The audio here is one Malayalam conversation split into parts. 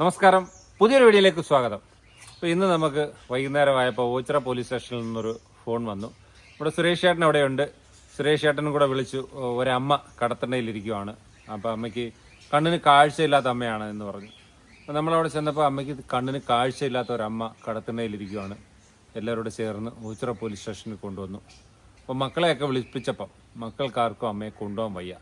നമസ്കാരം. പുതിയൊരു വീഡിയോയിലേക്ക് സ്വാഗതം. അപ്പോൾ ഇന്ന് നമുക്ക് വൈകുന്നേരമായപ്പോൾ ഓച്ചിറ പോലീസ് സ്റ്റേഷനിൽ നിന്നൊരു ഫോൺ വന്നു. ഇവിടെ സുരേഷ് ചേട്ടൻ അവിടെയുണ്ട്. സുരേഷ് ചേട്ടനും കൂടെ വിളിച്ചു "ഓ, ഒരമ്മ കടത്തണ്ടയിലിരിക്കുവാണ്. അപ്പോൾ അമ്മയ്ക്ക് കണ്ണിന് കാഴ്ചയില്ലാത്ത അമ്മയാണ് എന്ന് പറഞ്ഞു. അപ്പോൾ നമ്മളവിടെ ചെന്നപ്പോൾ അമ്മയ്ക്ക് കണ്ണിന് കാഴ്ചയില്ലാത്ത ഒരമ്മ കടത്തണ്ടയിലിരിക്കുവാണ്. എല്ലാവരോടും ചേർന്ന് ഓച്ചിറ പോലീസ് സ്റ്റേഷനിൽ കൊണ്ടുവന്നു. അപ്പോൾ മക്കളെയൊക്കെ വിളിപ്പിച്ചപ്പം മക്കൾക്കാർക്കും അമ്മയെ കൊണ്ടുപോകാൻ വയ്യ.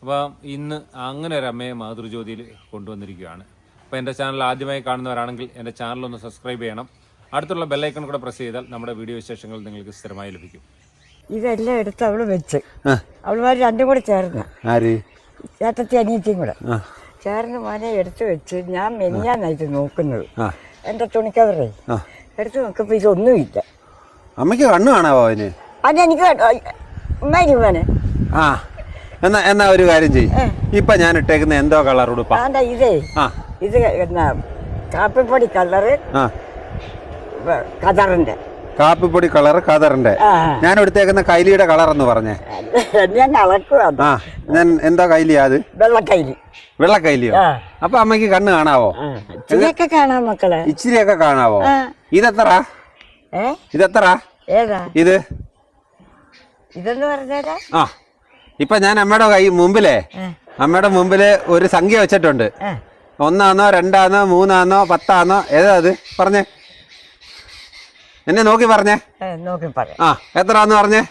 അപ്പോൾ ഇന്ന് അങ്ങനെ ഒരു അമ്മയെ മാതൃജ്യോതിയിൽ കൊണ്ടുവന്നിരിക്കുകയാണ് അപ്പോൾ എന്റെ ചാനൽ ആദ്യമായി കാണുന്നവരാണെങ്കിൽ എന്റെ ചാനൽ ഒന്ന് സബ്സ്ക്രൈബ് ചെയ്യണം. അടുത്തുള്ള ബെല്ലൈക്കൺ കൂടെ പ്രസ് ചെയ്താൽ നമ്മുടെ വീഡിയോ വിശേഷങ്ങൾ നിങ്ങൾക്ക് സ്ഥിരമായി ലഭിക്കും. ഇതെല്ലാം എടുത്ത് അവൾ വെച്ച്. അവളുമാർ രണ്ടും കൂടെ ചേർന്ന്. ആര്? ചേട്ടത്തി അനിയത്തിയും കൂടെ. ചേർന്ന് മോനെ എടുത്തു വെച്ച് ഞാൻ മെനിയാന്നായിട്ട് നോക്കുന്നത്. എന്റെ എന്റെ തുണിക്കവറേ. എടുത്ത് നോക്കുമ്പോൾ ഇതൊന്നുമില്ല. അമ്മയ്ക്ക് കണ്ണു കാണാവോ അവന് അതെനിക്ക് ഉമ്മാരി മോനെ. ആ. എന്നാ എന്നാ ഒരു കാര്യം ചെയ്യും. ഇപ്പൊ ഞാൻ ഇട്ടേക്കുന്ന എന്തോ കളർ ഉടുപ്പാ. ഇതേ. ആ. ഇത് എന്നാ കാപ്പിപ്പൊടി കളറ് കതറിന്റെ. കാപ്പിപ്പൊടി കളർ കതറിന്റെ. ഞാൻ എടുത്തേക്കുന്ന കൈലിയുടെ കളർ എന്ന് പറഞ്ഞേ. ഞാൻ ആ ഞാൻ എന്താ കൈലിയാ അത്? വെള്ളക്കൈലി. വെള്ളക്കൈലിയോ? അപ്പൊ അമ്മയ്ക്ക് കണ്ണ് കാണാവോ? ഇതൊക്കെ കാണാം മക്കളെ. ഇച്ചിരിയൊക്കെ കാണാവോ. ഇതെത്ര ഇതെത്ര ഇത്? ഇതെന്ന് പറഞ്ഞാ ആ. ഇപ്പൊ ഞാൻ അമ്മയുടെ കൈ മുമ്പിലേ അമ്മയുടെ മുമ്പിൽ ഒരു സംഖ്യ വെച്ചിട്ടുണ്ട്. ഒന്നാന്നോ രണ്ടാന്നോ മൂന്നാന്നോ പത്താന്നോ ഏതാ അത്? പറഞ്ഞേ. എന്നെ നോക്കി പറഞ്ഞേ. നോക്കി പറയാം. ആ എത്രാന്ന് പറഞ്ഞേ?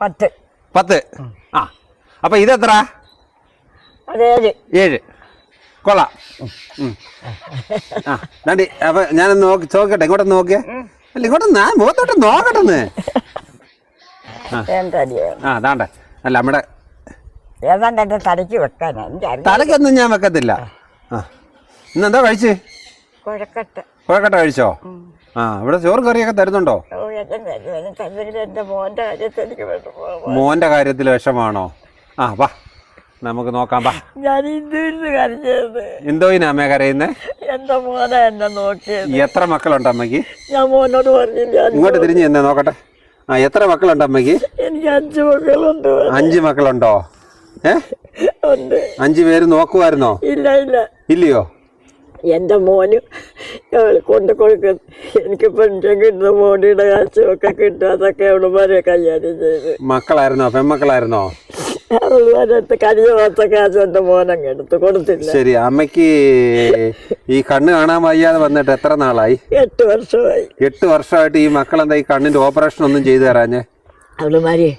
പത്ത്. പത്ത്. ആ അപ്പൊ ഇതെത്ര? എത്ര ഏഴ്. കൊള്ളാം. ആ അപ്പൊ ഞാൻ നോക്കി നോക്കട്ടെ ഇങ്ങോട്ട് നോക്കിയേ. അല്ല ഇങ്ങോട്ട് ഞാൻ മുഖത്തോട്ട് നോക്കട്ടെന്ന്. എന്താടി ആ ദാണ്ടെ. അല്ല നമ്മുടെ തലയ്ക്കൊന്നും ഞാൻ വെക്കത്തില്ല. ആ. ഇന്നെന്താ കഴിച്ച്? കുഴക്കട്ട. കുഴക്കട്ട കഴിച്ചോ? ആ ഇവിടെ ചോറ് കറിയൊക്കെ തരുന്നുണ്ടോ? മോന്റെ കാര്യത്തിൽ വിഷമാണോ? ആ വാ. നമുക്ക് നോക്കാം വാ. ഞാൻ എന്തോയിനാ അമ്മ കരയുന്നേ? എന്റെ മോനെ എന്നെ നോക്കിയത്. എത്ര മക്കളുണ്ട് അമ്മയ്ക്ക് ഞാൻ മോനോട് പറഞ്ഞില്ല ഇങ്ങോട്ട് തിരിഞ്ഞു എന്നെ നോക്കട്ടെ. ആ എത്ര മക്കളുണ്ട് അമ്മയ്ക്ക് എനിക്ക് അഞ്ച് മക്കളുണ്ട്. അഞ്ച് മക്കളുണ്ടോ? ഉണ്ട്. അഞ്ചു പേര് നോക്കുമായിരുന്നോ ഇല്ല ഇല്ല. ഇല്ലയോ? എന്റെ മോന് കൊണ്ട് കൊടുക്കും എനിക്ക് പെൻഷൻ കിട്ടുന്ന മോനിയുടെ കാശുമൊക്കെ കിട്ടും. അതൊക്കെ അവളുമാരെ കൈകാര്യം ചെയ്ത്. മക്കളായിരുന്നോ? പെൺമക്കളായിരുന്നോ? അവളുമാരടുത്ത് കഴിഞ്ഞ മാസത്തെ കാശ് എന്റെ മോനങ്ങ് എടുത്ത് കൊടുത്തില്ല. ശരി അമ്മയ്ക്ക് ഈ കണ്ണ് കാണാൻ വയ്യാതെ വന്നിട്ട് എത്ര നാളായി? എട്ട് വർഷമായി. എട്ട് വർഷമായിട്ട് ഈ മക്കളെന്താ ഈ കണ്ണിന്റെ ഓപ്പറേഷൻ ഒന്നും ചെയ്തു തരാഞ്ഞേ? അവളുമാരെ.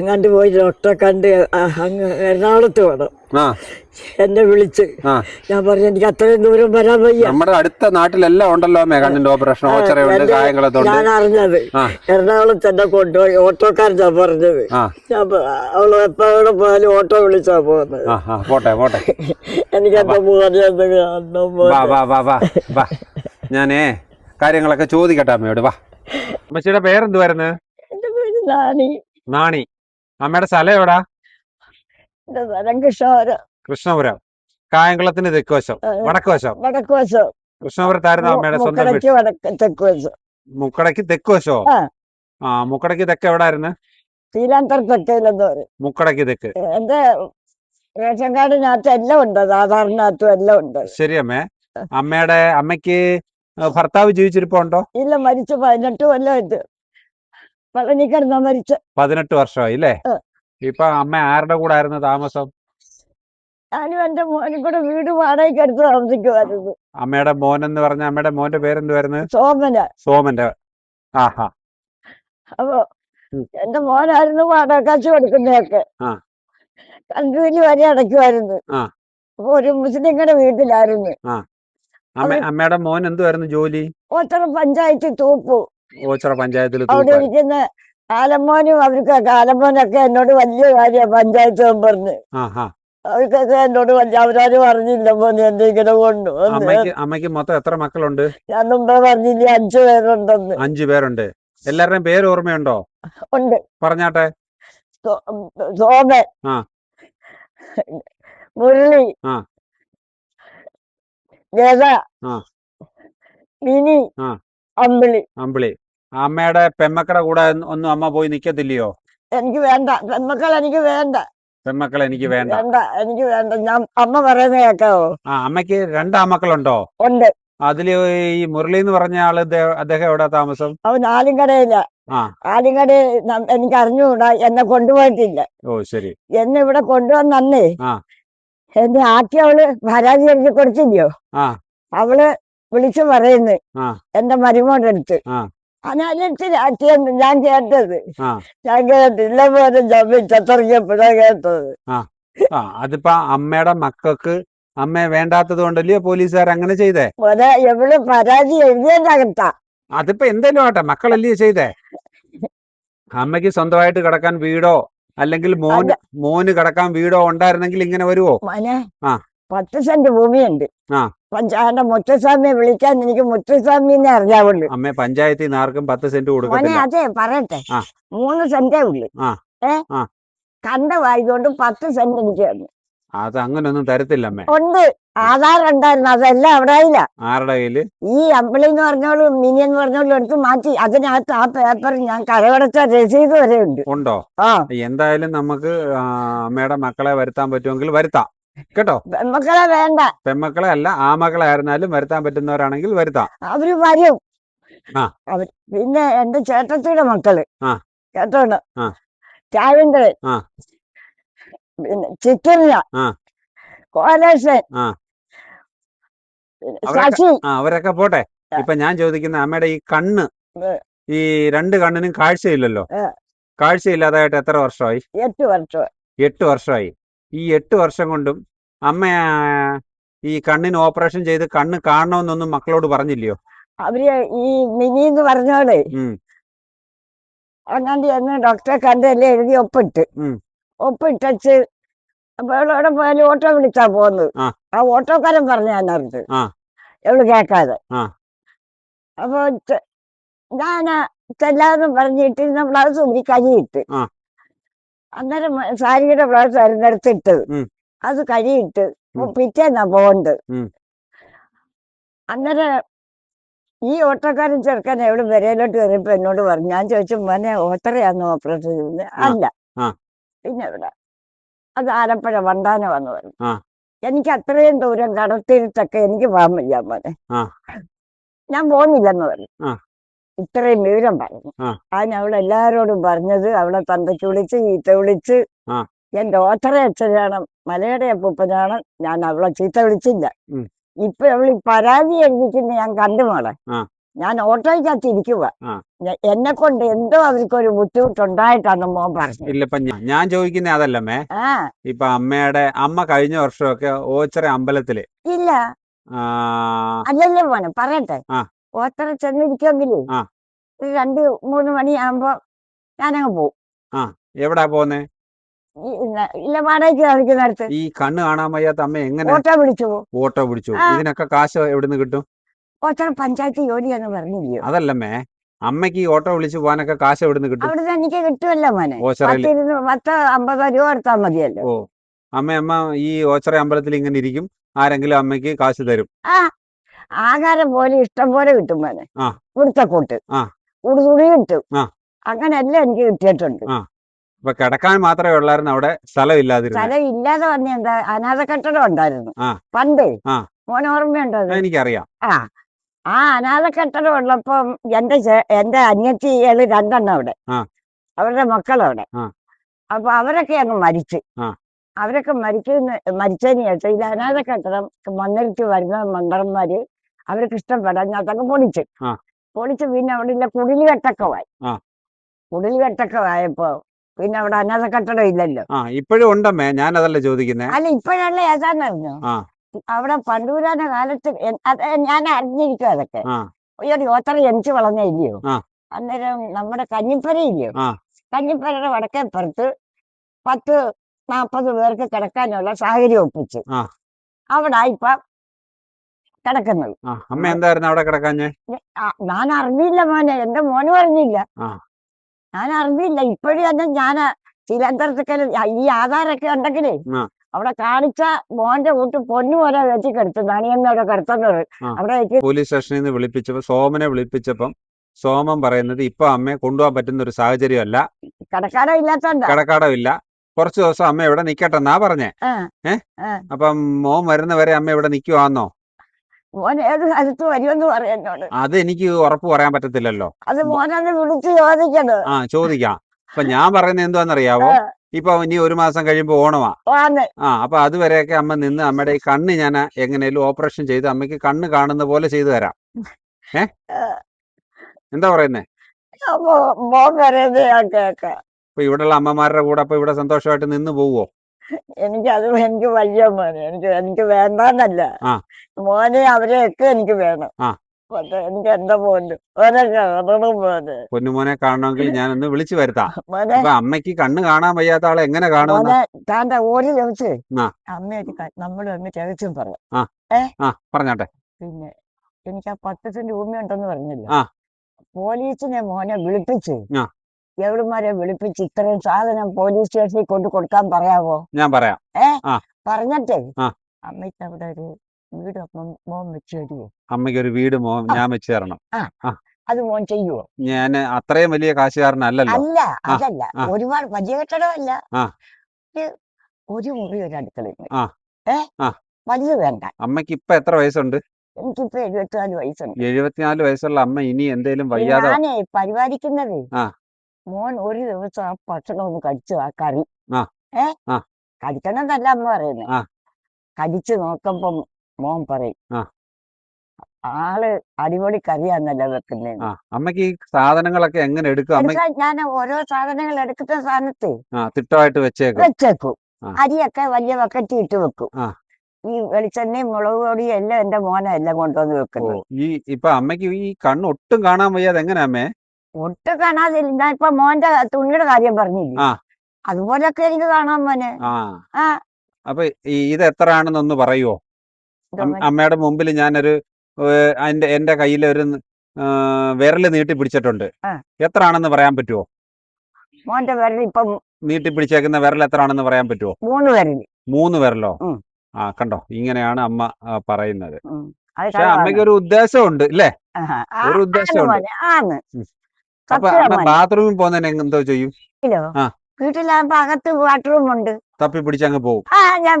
അങ്ങാണ്ട് പോയി ഡോക്ടറെ കണ്ട് അങ്ങ് എറണാകുളത്ത് വേണം. എന്നെ വിളിച്ച്. ഞാൻ പറഞ്ഞു എനിക്ക് അത്രയും ദൂരം വരാൻ വയ്യ. നമ്മുടെ അടുത്ത നാട്ടിലെല്ലാം ഉണ്ടല്ലോ കണ്ണിന്റെ ഓപ്പറേഷൻ ഞാൻ അറിഞ്ഞത്. എറണാകുളത്ത് എന്നെ കൊണ്ടുപോയി ഓട്ടോക്കാരനാ പറഞ്ഞത്. ആ. ഞാൻ പ- അവൾ എപ്പോ പോയാലും ഓട്ടോ വിളിച്ചാ പോകുന്നത്. പോട്ടെ പോട്ടെ. എനിക്ക് എന്റെ മോനെ ഒന്ന് വാ വാ വാ വാ വാ. ഞാനേ കാര്യങ്ങളൊക്കെ ചോദിക്കട്ടെ അമ്മയോട് വാ. അമ്മച്ചിയുടെ പേരെന്തുവായിരുന്നു? എന്റെ പേര് നാണി. നാണി. അമ്മയുടെ സ്ഥലം എവിടാ? കൃഷ്ണപുരം. കായംകുളത്തിന് തെക്കുവശം. വടക്കുവശം. വടക്ക് വശം കൃഷ്ണപുരത്തായിരുന്നു അമ്മയുടെ സ്വന്തം വീട്? മുക്കടയ്ക്ക് വടക്ക് തെക്ക് വശം മുക്കടയ്ക്ക് തെക്ക് വശോ ആ. മുക്കടയ്ക്ക് തെക്ക് എവിടായിരുന്നു? ശ്രീലാന്തർ തെക്കയിലെന്ന് പറയും മുക്കടയ്ക്ക് തെക്ക്. എന്റെ റേഷൻ കാർഡിനകത്ത് എല്ലാം ഉണ്ട്. ആധാറിനകത്തും എല്ലാം ഉണ്ട്. ശരി അമ്മേ. അമ്മയുടെ അമ്മയ്ക്ക് ഭർത്താവ് ജീവിച്ചിരിപ്പുണ്ടോ? ഇല്ല മരിച്ചു. പതിനെട്ട് കൊല്ലമായിട്ട്. പളനി കിടന്നാ മരിച്ച. പതിനെട്ട് വർഷമായി അല്ലേ ഇപ്പൊ അമ്മ ആരുടെ കൂടെ ആയിരുന്നു താമസം? ഞാനും എന്റെ മോനും കൂടെ വീട് വാടകയ്ക്ക് എടുത്ത് താമസിക്കുമായിരുന്നു അമ്മയുടെ മോൻ എന്ന് പറഞ്ഞ അമ്മയുടെ മോന്റെ പേരെന്തുവായിരുന്നു? സോമന. സോമന്റെ. ആഹാ. അപ്പൊ എന്റെ മോനായിരുന്നു വാടക കാശ് കൊടുക്കുന്നതൊക്കെ. കണ്ടൂലി വരെ അടയ്ക്കുമായിരുന്നു. അപ്പൊ ഒരു മുസ്ലിങ്ങളുടെ വീട്ടിലായിരുന്നു. അമ്മ അമ്മയുടെ മോൻ എന്തുവായിരുന്നു ജോലി? ഓത്തറ പഞ്ചായത്ത് തൂപ്പു. ഓച്ചിറ പഞ്ചായത്തിൽ അവിടെ ഇരിക്കുന്ന കാലമോനും അവർക്ക് എന്നോട് വലിയ കാര്യ പഞ്ചായത്ത് ആഹാ അവർക്കൊക്കെ എന്നോട് വലിയ അവരാരും പറഞ്ഞില്ല മോനെ എന്റെ ഇങ്ങനെ കൊണ്ടു. അമ്മയ്ക്ക് മൊത്തം എത്ര മക്കളുണ്ട്? ഞാൻ മുമ്പേ പറഞ്ഞില്ല അഞ്ചു പേരുണ്ടെന്ന്. അഞ്ചു പേരുണ്ട്. എല്ലാവരുടെയും പേര് ഓർമ്മയുണ്ടോ? ഉണ്ട്. പറഞ്ഞാട്ടെ. സോമൻ. മുരളി. ലത മിനി. അമ്പിളി. അമ്പിളി. അമ്മയുടെ പെമ്മക്കളെ കൂടെ ഒന്നും അമ്മ പോയി നിക്കത്തില്ലയോ? എനിക്ക് വേണ്ട. പെമ്മക്കൾ എനിക്ക് വേണ്ട. പെമ്മക്കൾ എനിക്ക് വേണ്ട. വേണ്ട എനിക്ക് വേണ്ട. ഞാൻ അമ്മ പറയുന്ന കേക്കാവോ. ആ അമ്മയ്ക്ക് രണ്ട് ആമക്കളുണ്ടോ? ഉണ്ട്. അതിൽ ഈ മുരളി എന്ന് പറഞ്ഞ ആൾ ദേ- അദ്ദേഹം എവിടെ താമസം? അവൻ ആലിങ്കടയില്ല ആ. ആലുംകട എനിക്ക് അറിഞ്ഞുകൂടാ എന്നെ കൊണ്ടുപോയിട്ടില്ല. ഓ ശരി. എന്നെ ഇവിടെ കൊണ്ടുവന്നേ ആ. എന്നെ ആക്കി അവൾ പരാതി എഴുതി കൊടുത്തില്ലയോ? ആ. അവൾ വിളിച്ചു പറയുന്നു. ആ. എന്റെ മരുമോടെ അടുത്ത് ആ. അനാലിച്ച് ആക്കിയെന്ന് ഞാൻ കേട്ടത്. ഞാൻ കേട്ടില്ല പോലെ ചത്തിറങ്ങിയപ്പോഴാ കേട്ടത്. ആ അതിപ്പോ അമ്മയുടെ മക്കൾക്ക് അമ്മ വേണ്ടാത്തത് കൊണ്ടല്ലേ പോലീസുകാർ അങ്ങനെ ചെയ്തേ? എവിടെ പരാതി എഴുതിയതാകട്ടാ. അതിപ്പോ എന്തേലും ആട്ടെ മക്കളല്ലേ ചെയ്തേ? അമ്മയ്ക്ക് സ്വന്തമായിട്ട് കിടക്കാൻ വീടോ അല്ലെങ്കിൽ മോന്. മോന് കിടക്കാൻ വീടോ ഉണ്ടായിരുന്നെങ്കിൽ ഇങ്ങനെ വരുവോ. പത്ത് സെന്റ് ഭൂമിയുണ്ട്. ആ. പഞ്ചായന്റെ മുത്തുസ്വാമിയെ വിളിക്കാൻ എനിക്ക് മുത്തുസ്വാമിന്നെ അറിയാവുള്ളൂ. അമ്മ പഞ്ചായത്തിൽ നിന്ന് ആർക്കും പത്ത് സെന്റ് കൊടുക്കും അതെ പറയട്ടെ. മൂന്ന് സെന്റേ ഉള്ളു. ഏ? കണ്ട വായിക്കൊണ്ട് പത്ത് സെന്റ് എനിക്ക് തന്നു. അത് അങ്ങനൊന്നും തരത്തില്ല അമ്മേ. ഉണ്ട്. ആധാർ ഉണ്ടായിരുന്നു അതെല്ലാം അവിടെ ആയില്ല ആരുടെ കയ്യിൽ? ഈ അമ്പിളി എന്ന് പറഞ്ഞോളും മിനി എന്ന് പറഞ്ഞോളും എടുത്ത് മാറ്റി. അതിനകത്ത് ആ പേപ്പർ ഞാൻ കരവടച്ച രസീത് വരെ ഉണ്ട്. ഉണ്ടോ? ആ. എന്തായാലും നമുക്ക് അമ്മയുടെ മക്കളെ വരുത്താൻ പറ്റുമെങ്കിൽ വരുത്താം. കേട്ടോ? പെൺമക്കളെ വേണ്ട. പെൺമക്കളെ അല്ല ആ മക്കളെ ആയിരുന്നാലും വരുത്താൻ പറ്റുന്നവരാണെങ്കിൽ വരുത്താം. അവർ വരും. പിന്നെ എന്റെ ചേട്ടത്തിയുടെ മക്കൾ. കേട്ടോണ്ട് ആ. പിന്നെ ആ. കോലേശൻ ശശി. അവരൊക്കെ പോട്ടെ. ഇപ്പൊ ഞാൻ ചോദിക്കുന്ന അമ്മയുടെ ഈ കണ്ണ് ഈ രണ്ട് കണ്ണിനും കാഴ്ചയില്ലല്ലോ. കാഴ്ചയില്ലാതായിട്ട് എത്ര വർഷമായി? എട്ട് വർഷം എട്ട് വർഷമായി. ഈ എട്ട് വർഷം കൊണ്ടും അമ്മ ഈ കണ്ണിന് ഓപ്പറേഷൻ ചെയ്ത് കണ്ണ് കാണണമെന്നൊന്നും മക്കളോട് പറഞ്ഞില്ലയോ അവർ ഈ മിനി എന്ന് പറഞ്ഞോളെ അങ്ങാണ്ട് എന്ന് ഡോക്ടറെ കണ്ടല്ലേ എഴുതി ഒപ്പിട്ട്. ഒപ്പിട്ടച്ച് അവളോടെ പോയാലും ഓട്ടോ വിളിച്ചാ പോകുന്നത് ആ. ഓട്ടോക്കാരൻ പറഞ്ഞു ഞാൻ ആ. എവൾ കേക്കാതെ. അപ്പൊ ഞാൻ ചെല്ലാന്ന് പറഞ്ഞിട്ട് നമ്മൾ കഴിയിട്ട് ആ. അന്നേരം സാരിയുടെ ബ്ലൗസ് ആയിരുന്നു എടുത്തിട്ടത്. അത് കഴിയിട്ട്. പിറ്റേന്നാ പോകണ്ടത് അന്നേരം ഈ ഓട്ടോക്കാരൻ ചെറുക്കൻ എവിടെ വരയിലോട്ട് കയറിയപ്പോ എന്നോട് പറഞ്ഞു. ഞാൻ ചോദിച്ചു മോനെ ഓട്ടറയാന്ന് ഓപ്പറേഷൻ ചെയ്യുന്നത് അല്ല. പിന്നെ എവിടെ അത് ആലപ്പുഴ വണ്ടാന വന്നു പറഞ്ഞു. എനിക്ക് അത്രയും ദൂരം കടത്തിയിട്ടൊക്കെ എനിക്ക് പോകാൻ വയ്യ മോനെ. ഞാൻ പോകുന്നില്ലെന്ന് പറഞ്ഞു. ഇത്രയും വിവരം പറഞ്ഞു. അതിന് അവൾ എല്ലാരോടും പറഞ്ഞത് അവളെ തന്തയ്ക്ക് വിളിച്ച് ചീത്ത വിളിച്ച്. എന്റെ ഓത്തറ അച്ഛനാണ് മലയുടെ അപ്പൂപ്പനാണ് ഞാൻ അവളെ ചീത്ത വിളിച്ചില്ല. ഇപ്പൊ അവൾ പരാതി എഴുതിക്കുന്ന ഞാൻ കണ്ടു മോളെ. ഞാൻ ഓട്ടോയ്ക്കകത്ത് ഇരിക്കുക. എന്നെ കൊണ്ട് എന്തോ അവർക്കൊരു ബുദ്ധിമുട്ടുണ്ടായിട്ടാണ് മോൻ പറഞ്ഞത്. ഇല്ലപ്പ ഞാൻ ചോദിക്കുന്ന അതല്ലമ്മേ ഇപ്പൊ അമ്മയുടെ അമ്മ കഴിഞ്ഞ വർഷമൊക്കെ ഓച്ചറ അമ്പലത്തിൽ. ഇല്ല. അല്ലല്ലോ മോനെ പറയട്ടെ. ഓത്തറ ചെന്നിരിക്കുമെങ്കിലേ ആ. ഒരു രണ്ട് മൂന്ന് മണിയാകുമ്പോ ഞാനങ്ങ് പോകും എവിടാ പോന്നെ ഇല്ല വാടകയ്ക്ക് കളിക്കുന്നിടത്ത് ഈ കണ്ണ് കാണാൻ വയ്യാത്ത അമ്മ എങ്ങനെ? ഓട്ടോ പിടിച്ചു പോകും ഓട്ടോ പിടിച്ചു ആ. ഇതിനൊക്കെ കാശ് എവിടുന്ന് കിട്ടും? ഓട്ടോ പഞ്ചായത്ത് ജോലിയാന്ന് പറഞ്ഞില്ലയോ അതല്ലമ്മേ അമ്മയ്ക്ക് ഈ ഓട്ടോ വിളിച്ചു പോകാനൊക്കെ കാശ് എവിടുന്ന് കിട്ടും? അവിടുന്ന് എനിക്ക് കിട്ടുമല്ലോ മോനെ. പത്ത് അമ്പത് രൂപ എടുത്താൽ മതിയല്ലോ. ഓ. അമ്മ അമ്മ ഈ ഓച്ചറ അമ്പലത്തിൽ ഇങ്ങനെ ഇരിക്കും. ആരെങ്കിലും അമ്മയ്ക്ക് കാശ് തരും. ആ. ആഹാരം പോലെ ഇഷ്ടം പോലെ കിട്ടും മോനെ. ഉടുത്തക്കൂട്ട്. ഉടുതുണി കിട്ടും. ആ. അങ്ങനെല്ലാം എനിക്ക് കിട്ടിയിട്ടുണ്ട്. അപ്പൊ കിടക്കാൻ മാത്രമേ ഉള്ളായിരുന്നു അവിടെ സ്ഥലം ഇല്ലാതിരുന്നത് സ്ഥലം ഇല്ലാതെ വന്ന എന്താ അനാഥ കെട്ടിടം ഉണ്ടായിരുന്നു പണ്ട്. മോൻ ഓർമ്മയുണ്ടോ? എനിക്കറിയാം. ആ. ആ അനാഥ കെട്ടിടം ഉള്ളപ്പം എന്റെ എന്റെ അനിയത്തികൾ രണ്ടെണ്ണം അവിടെ. അവരുടെ മക്കളവിടെ. അപ്പൊ അവരൊക്കെ അങ്ങ് മരിച്ചു. അവരൊക്കെ മരിക്കുന്ന മരിച്ചതിന് ശേഷം ഇത് അനാഥ കെട്ടിടം മണ്ണരിച്ച് വരുന്ന മണ്ടന്മാര് അവർക്ക് ഇഷ്ടപ്പെടാഞ്ഞാത്തൊക്കെ പൊളിച്ചു. പൊളിച്ച് പൊളിച്ച് പിന്നെ അവിടെ ഇല്ല കുടിലുകെട്ടൊക്കെ ആയി ആ. കുടിലുകെട്ടൊക്കെ ആയപ്പോ പിന്നെ അവിടെ അനാഥ കെട്ടിടം ഇല്ലല്ലോ. ഇപ്പോഴും ഉണ്ടമ്മേ ഞാൻ അതല്ല ചോദിക്കുന്നേ? അല്ല ഇപ്പോഴല്ല ഏതാന്നറിഞ്ഞു. അവിടെ പണ്ടൂരാന കാലത്ത് ഞാൻ അറിഞ്ഞിരിക്കും അതൊക്കെ. ഒരു ഓത്തറ ജനിച്ചു വളർന്ന ഇല്ലയോ? അന്നേരം നമ്മുടെ കഞ്ഞിപ്പര ഇല്ലയോ. കഞ്ഞിപ്പരയുടെ വടക്കേപ്പുറത്ത് പത്ത് നാപ്പത് പേർക്ക് കിടക്കാനുള്ള സാഹചര്യം ഒപ്പിച്ചു. അവിടെ ഇപ്പൊ കിടക്കുന്നത്. അമ്മ എന്തായിരുന്നു അവിടെ കിടക്കാഞ്ഞേ? ഞാൻ അറിഞ്ഞില്ല മോനെ. എന്റെ മോനും അറിഞ്ഞില്ല ഞാൻ അറിഞ്ഞില്ല ഇപ്പോഴും തന്നെ ഞാൻ തിരുവനന്തപുരത്തൊക്കെ ഈ ആധാരൊക്കെ ഉണ്ടെങ്കിലേ അവിടെ കാണിച്ച മോന്റെ കൂട്ട് പൊന്നു പോലെ വെച്ച് കിടത്തു. നണിയെന്ന് അവിടെ കിടത്തുന്നത്. അവിടെ പോലീസ് സ്റ്റേഷനിൽ നിന്ന് വിളിപ്പിച്ചപ്പോ സോമനെ വിളിപ്പിച്ചപ്പം സോമൻ പറയുന്നത് ഇപ്പൊ അമ്മയെ കൊണ്ടുപോകാൻ പറ്റുന്ന ഒരു സാഹചര്യമല്ല. കിടക്കാനോ കടക്കാടം ഇല്ല. കുറച്ച് ദിവസം അമ്മ ഇവിടെ നിക്കട്ടെ എന്നാ പറഞ്ഞേ ഏഹ് അപ്പം മോൻ വരുന്നവരെ അമ്മ ഇവിടെ നിക്കുവാന്നോ? മോൻ ഏത് വരുമെന്ന് അത് എനിക്ക് ഉറപ്പ് പറയാൻ പറ്റത്തില്ലല്ലോ. അത് മോനൊന്ന് വിളിച്ച് ചോദിക്കണോ. ആ ചോദിക്കാം. അപ്പൊ ഞാൻ പറയുന്നത് എന്തുവാന്നറിയാവോ. ഇപ്പൊ ഇനി ഒരു മാസം കഴിയുമ്പോ ഓണമാ. ആ അപ്പൊ അതുവരെയൊക്കെ അമ്മ നിന്ന് അമ്മയുടെ ഈ കണ്ണ് ഞാൻ എങ്ങനെയും ഓപ്പറേഷൻ ചെയ്ത് അമ്മയ്ക്ക് കണ്ണ് കാണുന്ന പോലെ ചെയ്തു തരാം. ഏ? എന്താ പറയുന്നേ? അപ്പൊ ഇവിടെയുള്ള അമ്മമാരുടെ കൂടെ അപ്പൊ ഇവിടെ സന്തോഷമായിട്ട് നിന്ന് പോവോ എനിക്കത് എനിക്ക് വയ്യ മോനെ. എനിക്ക് എനിക്ക് വേണ്ടെന്നല്ല. മോനെ അവരെയൊക്കെ എനിക്ക് വേണം. എനിക്ക് എന്റെ മോന് മോനെ. പൊന്നുമോനെ കാണണമെങ്കിൽ ഒന്ന് വിളിച്ചു വരുത്താം. അമ്മയ്ക്ക് കണ്ണ് കാണാൻ വയ്യാത്ത ആളെ എങ്ങനെ കാണും താന്റെ ദിവസേ ആ. അമ്മയൊരു നമ്മൾ ഒന്ന് രഹസ്യം പറയാം. ആ. പറഞ്ഞാട്ടെ. പിന്നെ എനിക്ക് ആ പത്ത് സെന്റ് ഭൂമി ഉണ്ടെന്ന് പറഞ്ഞില്ല. പോലീസിനെ മോനെ വിളിപ്പിച്ച്. എവിടുമാരെ വിളിപ്പിച്ച് ഇത്രയും സാധനം പോലീസ് സ്റ്റേഷനിൽ കൊണ്ട് കൊടുക്കാൻ പറയാവോ? ഞാൻ പറയാം. പറഞ്ഞിട്ടേ? ആ. അമ്മയ്ക്ക് അവിടെ ഒരു വീട് മോൻ വെച്ച് തരുമോ അമ്മയ്ക്ക് ഒരു വീട് മോൻ ഞാൻ വെച്ച് തരണം. അത് മോൻ ചെയ്യുവോ? ഞാൻ അത്രയും വലിയ കാശുകാരനല്ലല്ലോ. അല്ല അതല്ല. ഒരുപാട് വലിയ കെട്ടിടമല്ല. ഒരു- മുറി ഒരു അടുക്കള ഏ. വലുത് വേണ്ട. അമ്മയ്ക്ക് ഇപ്പൊ എത്ര വയസ്സുണ്ട്? എനിക്കിപ്പോ എഴുപത്തിനാല് വയസ്സുണ്ട്. എഴുപത്തിനാല് വയസ്സുള്ള അമ്മ ഇനി എന്തേലും വയ്യാതെ? പരിപാലിക്കുന്നത്. മോൻ ഒരു ദിവസം ആ ഭക്ഷണം ഒന്ന് കടിച്ചു ആ കറി ആ. ഏ? കടിക്കണം എന്നല്ല അമ്മ പറയുന്നത്. കടിച്ചു നോക്കുമ്പം മോൻ പറയും. ആൾ അടിപൊളി കറിയാന്നല്ല വെക്കുന്നേ. അമ്മയ്ക്ക് ഈ സാധനങ്ങളൊക്കെ എങ്ങനെ എടുക്കും? ഞാൻ ഓരോ സാധനങ്ങൾ എടുക്കുന്ന സ്ഥാനത്ത് തിട്ടമായിട്ട് വെച്ചേക്കും. വെച്ചേക്കും. അരിയൊക്കെ വലിയ ബക്കറ്റ് ഇട്ട് വെക്കും. ഈ വെളിച്ചെണ്ണയും മുളക് പൊടിയും എല്ലാം എന്റെ മോനെ എല്ലാം കൊണ്ടുവന്ന് വെക്കുന്നു വെക്കുന്നത്. ഈ ഇപ്പൊ അമ്മയ്ക്ക് ഈ കണ്ണ് ഒട്ടും കാണാൻ വയ്യാതെ എങ്ങനെ അമ്മേ? ഒട്ടും കാണാതില്ല ഞാൻ ഇപ്പൊ മോന്റെ തുണിയുടെ കാര്യം പറഞ്ഞില്ലേ ആ. എനിക്ക് കാണാൻ മോനെ ആ ആ. അപ്പൊ ഈ ഇത് എത്രയാണെന്നൊന്ന് പറയുവോ അം- അമ്മയുടെ മുമ്പിൽ ഞാനൊരു ഏഹ്, അതിന്റെ എന്റെ കയ്യിൽ ഒരു വിരൽ നീട്ടി പിടിച്ചിട്ടുണ്ട് ആ. എത്ര ആണെന്ന് പറയാൻ പറ്റുമോ മോന്റെ വിരൽ ഇപ്പം നീട്ടി പിടിച്ചേക്കുന്ന വിരൽ എത്ര ആണെന്ന് പറയാൻ പറ്റുമോ മൂന്ന് വിരൽ മൂന്ന് വിരലോ ഉം. ആ കണ്ടോ ഇങ്ങനെയാണ് അമ്മ ആ, പറയുന്നത് ഉം. അത് പക്ഷെ. അമ്മയ്ക്ക് ഒരു ഉദ്ദേശമുണ്ട് ഇല്ലേ ആഹാ. ആ, ഒരു ആണ് ഉദ്ദേശമുണ്ട് മോനെ ആന്ന് ഉം. ബാത്റൂമിൽ പോകുന്നതിന് എന്തോ ചെയ്യും. വീട്ടിലാകുമ്പോ അകത്ത് ബാത്റൂം ഉണ്ട് തപ്പി പിടിച്ചങ്ങ് പോകും ആ ഞാൻ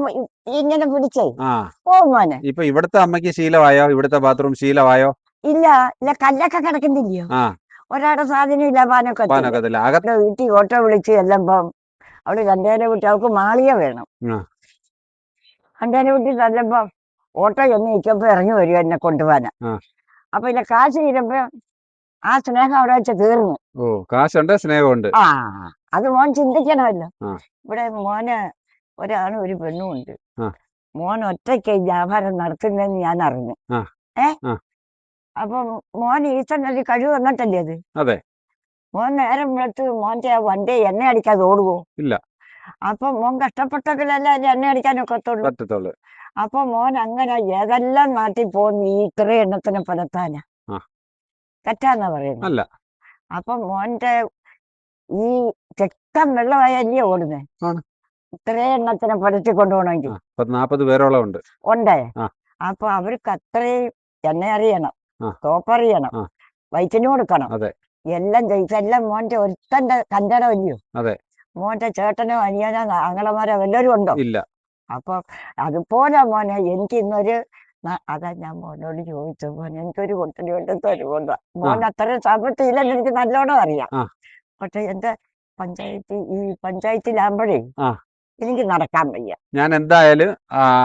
ഇങ്ങനെ പിടിച്ചേ. ഓ മോനെ. ഇപ്പൊ ഇവിടത്തെ അമ്മയ്ക്ക് ശീലമായോ? ഇവിടത്തെ ബാത്റൂം ശീലമായോ? ഇല്ല ഇല്ല കല്ലൊക്കെ കിടക്കുന്നില്ലയോ? ഒരാളുടെ സാധനമില്ല ഇല്ല പാനൊക്കെ പാനൊക്കത്തില്ല. അകത്ത് വീട്ടിൽ ഓട്ടോ വിളിച്ച് ചെല്ലുമ്പം അവൾ രണ്ടേരെ വീട്ടിൽ അവൾക്ക് മാളിക വേണം. കണ്ടേനെ രണ്ടേരെ ചെല്ലുമ്പോ ഓട്ടോ എന്ന് നിൽക്കുമ്പോ ഇറങ്ങി വരും എന്നെ കൊണ്ടുപോകാൻ ആ. അപ്പൊ ഇല്ല കാശ് തീരുമ്പോ ആ സ്നേഹം അവിടെ വെച്ച് തീർന്നു. ഓ കാശുണ്ട് സ്നേഹമുണ്ട്. ആ അത് മോൻ ചിന്തിക്കണമല്ലോ. ഇവിടെ മോന് ഒരാണും ഒരു പെണ്ണും ഉണ്ട്. മോൻ ഒറ്റയ്ക്ക് വ്യാപാരം നടത്തുന്നതെന്ന് ഞാൻ അറിഞ്ഞു. ഏ? അപ്പൊ മോൻ ഈശ്വരനൊരു കഴിവ് വന്നിട്ടല്ലേ അത്? അതെ. മോൻ നേരം വിളിച്ച് മോന്റെ വണ്ടി എണ്ണ അടിക്കാതെ ഓടുവോ? ഇല്ല. അപ്പൊ മോൻ കഷ്ടപ്പെട്ടതിലല്ലേ അതിന് എണ്ണ അടിക്കാനൊക്കെ പറ്റത്തുള്ളൂ. അപ്പൊ മോൻ അങ്ങനെ ഏതെല്ലാം നാട്ടിൽ പോകുന്നു ഈ ഇത്ര എണ്ണത്തിനെ പലത്താന ആ. തെറ്റാന്നാ പറയുന്നത് അല്ല. അപ്പൊ മോന്റെ ഈ രക്തം വെള്ളമായല്ലേ ഓടുന്നേ. ആണ്. ഇത്രയും എണ്ണത്തിനെ പുരട്ടി കൊണ്ടുപോകണമെങ്കിൽ. പത്ത് നാപ്പത് പേരോളം ഉണ്ട്. ഉണ്ടേ. ആ. അപ്പൊ അവർക്ക് അത്രയും എണ്ണ അറിയണം. ആ. തോപ്പറിയണം ആ. വയറ്റിന് കൊടുക്കണം. അതെ. എല്ലാം ചെയ്തെല്ലാം മോന്റെ ഒരുത്തന്റെ കണ്ടടം ഇല്ലയോ? അതെ. മോന്റെ ചേട്ടനോ അനിയനോ ആങ്ങളമാരോ എല്ലാവരും ഉണ്ടോ? ഇല്ല. അപ്പൊ അതുപോലെ മോനെ എനിക്ക് ഇന്നൊരു അതാ ഞാൻ മോനോട് ചോദിച്ചു മോനെ എനിക്കൊരു കുട്ടടി കൊണ്ട് തരുമോന്ന് മോൻ അത്രയും സാമ്പത്തികം ഇല്ലെന്ന് എനിക്ക് നല്ലോണം അറിയാം. പക്ഷെ എന്റെ പഞ്ചായത്ത് ഈ പഞ്ചായത്തിലാകുമ്പോഴേ. എനിക്ക് നടക്കാൻ വയ്യ. ഞാൻ എന്തായാലും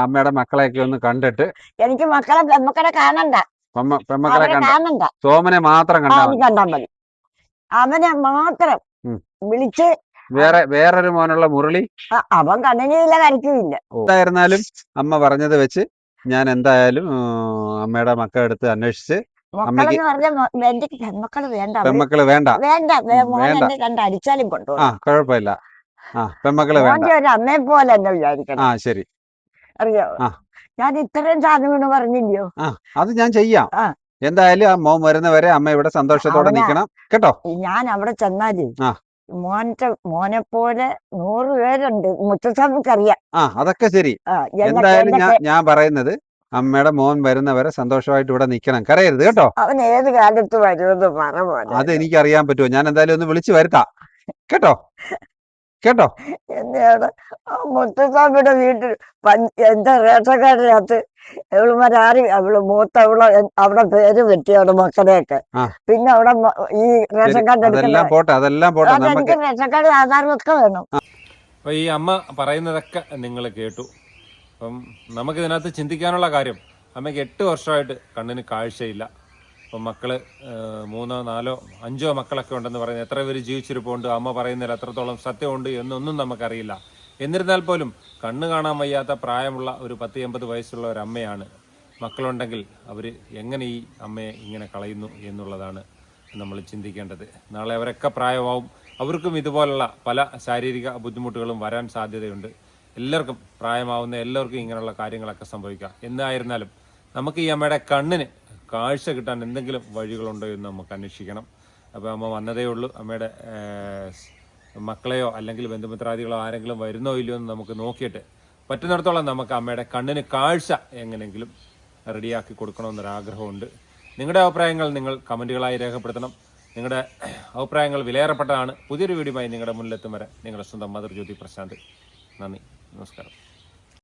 അമ്മയുടെ മക്കളെയൊക്കെ ഒന്ന് കണ്ടിട്ട് എനിക്ക് മക്കളെ പെമ്മക്കളെ കാണണ്ട. പെമ്മ- പെമ്മക്കളെ കാണണ്ട. സോമനെ മാത്രം കണ്ടാൽ മതി. അവനെ മാത്രം. വിളിച്ച് വേറെ വേറൊരു മോനുള്ള മുരളി? അവൻ കണ്ണിനില്ല കരിക്കുമില്ല എന്തായിരുന്നാലും അമ്മ പറഞ്ഞത് വെച്ച് ഞാൻ എന്തായാലും അമ്മയുടെ മക്കളെ അടുത്ത് അന്വേഷിച്ച് എന്റെ പെൺമക്കൾ വേണ്ട അവർ പെമ്മക്കൾ വേണ്ട. വേണ്ട. കണ്ട് അടിച്ചാലും ആ കുഴപ്പമില്ല. ആ പെമ്മക്കൾ വേണ്ട. അമ്മയെ പോലെ വിചാരിക്കണം. ആ ശരി. അറിയോ? ആ. ഞാൻ ഇത്രയും സാധനം പറഞ്ഞില്ലയോ? ആ അത് ഞാൻ ചെയ്യാം. എന്തായാലും ആ മോൻ വരുന്നവരെ അമ്മ ഇവിടെ സന്തോഷത്തോടെ നിൽക്കണം കേട്ടോ? ഞാൻ അവിടെ ചെന്നാൽ ആ. മോന്റെ മോനെ പോലെ നൂറ് പേരുണ്ട്. മുത്തച്ഛനറിയാം ആ അതൊക്കെ ശരി. എന്തായാലും ഞാൻ ഞാൻ പറയുന്നത് അമ്മയുടെ മോൻ വരുന്നവരെ സന്തോഷമായിട്ട് ഇവിടെ നിൽക്കണം. കരയരുത് കേട്ടോ. അവൻ ഏത് കാലത്ത് വരുമെന്ന് പറഞ്ഞു അത് എനിക്ക് അറിയാൻ പറ്റുമോ? ഞാൻ എന്തായാലും ഒന്ന് വിളിച്ചു വരുത്താം. കേട്ടോ? കേട്ടോ? എന്നെയാണ് ആ മുത്തസ്വാമിയുടെ വീട്ടിൽ എന്താ എന്റെ റേഷൻ കാർഡിനകത്ത് ഇവളുമാരും അവൾ മൂത്ത അവൾ അവിടെ പേര് പറ്റി അവിടെ മക്കളെയൊക്കെ പിന്നെ അവിടെ ഈ റേഷൻ കാർഡ് അതെല്ലാം പോട്ടെ അതെല്ലാം പോട്ടെ. നമുക്ക് റേഷൻ കാർഡ് ആധാർ ഒക്കെ വേണം അപ്പൊ ഈ അമ്മ പറയുന്നതൊക്കെ നിങ്ങൾ കേട്ടു. അപ്പം നമുക്കിതിനകത്ത് ചിന്തിക്കാനുള്ള കാര്യം അമ്മയ്ക്ക് എട്ട് വർഷമായിട്ട് കണ്ണിന് കാഴ്ചയില്ല. അപ്പം മക്കൾ മൂന്നോ നാലോ അഞ്ചോ മക്കളൊക്കെ ഉണ്ടെന്ന് പറയുന്നത് എത്ര പേര് ജീവിച്ചിരിപ്പുണ്ട് അമ്മ പറയുന്നതിൽ എത്രത്തോളം സത്യമുണ്ട് എന്നൊന്നും നമുക്കറിയില്ല. എന്നിരുന്നാൽ പോലും കണ്ണ് കാണാൻ വയ്യാത്ത പ്രായമുള്ള ഒരു പത്ത് എൺപത് വയസ്സുള്ള ഒരു അമ്മയാണ്. മക്കളുണ്ടെങ്കിൽ അവർ എങ്ങനെ ഈ അമ്മയെ ഇങ്ങനെ കളയുന്നു എന്നുള്ളതാണ് നമ്മൾ ചിന്തിക്കേണ്ടത്. നാളെ അവരൊക്കെ പ്രായമാവും. അവർക്കും ഇതുപോലുള്ള പല ശാരീരിക ബുദ്ധിമുട്ടുകളും വരാൻ സാധ്യതയുണ്ട്. എല്ലാവർക്കും പ്രായമാവുന്ന എല്ലാവർക്കും ഇങ്ങനെയുള്ള കാര്യങ്ങളൊക്കെ സംഭവിക്കാം. എന്തായിരുന്നാലും നമുക്ക് ഈ അമ്മയുടെ കണ്ണിന് കാഴ്ച കിട്ടാൻ എന്തെങ്കിലും വഴികളുണ്ടോ എന്ന് നമുക്ക് അന്വേഷിക്കണം. അപ്പോൾ അമ്മ വന്നതേ ഉള്ളൂ. അമ്മയുടെ മക്കളെയോ അല്ലെങ്കിൽ ബന്ധുമിത്രാദികളോ ആരെങ്കിലും വരുന്നോ ഇല്ലയോ എന്ന് നമുക്ക് നോക്കിയിട്ട് പറ്റുന്നിടത്തോളം നമുക്ക് അമ്മയുടെ കണ്ണിന് കാഴ്ച എങ്ങനെയെങ്കിലും റെഡിയാക്കി കൊടുക്കണമെന്നൊരാഗ്രഹമുണ്ട്. നിങ്ങളുടെ അഭിപ്രായങ്ങൾ നിങ്ങൾ കമന്റുകളായി രേഖപ്പെടുത്തണം. നിങ്ങളുടെ അഭിപ്രായങ്ങൾ വിലയേറപ്പെട്ടതാണ്. പുതിയൊരു വീഡിയോയുമായി നിങ്ങളുടെ മുന്നിലെത്തും വരെ നിങ്ങളുടെ സ്വന്തം മദർ ജ്യോതി പ്രശാന്ത്. നന്ദി. നമസ്കാരം.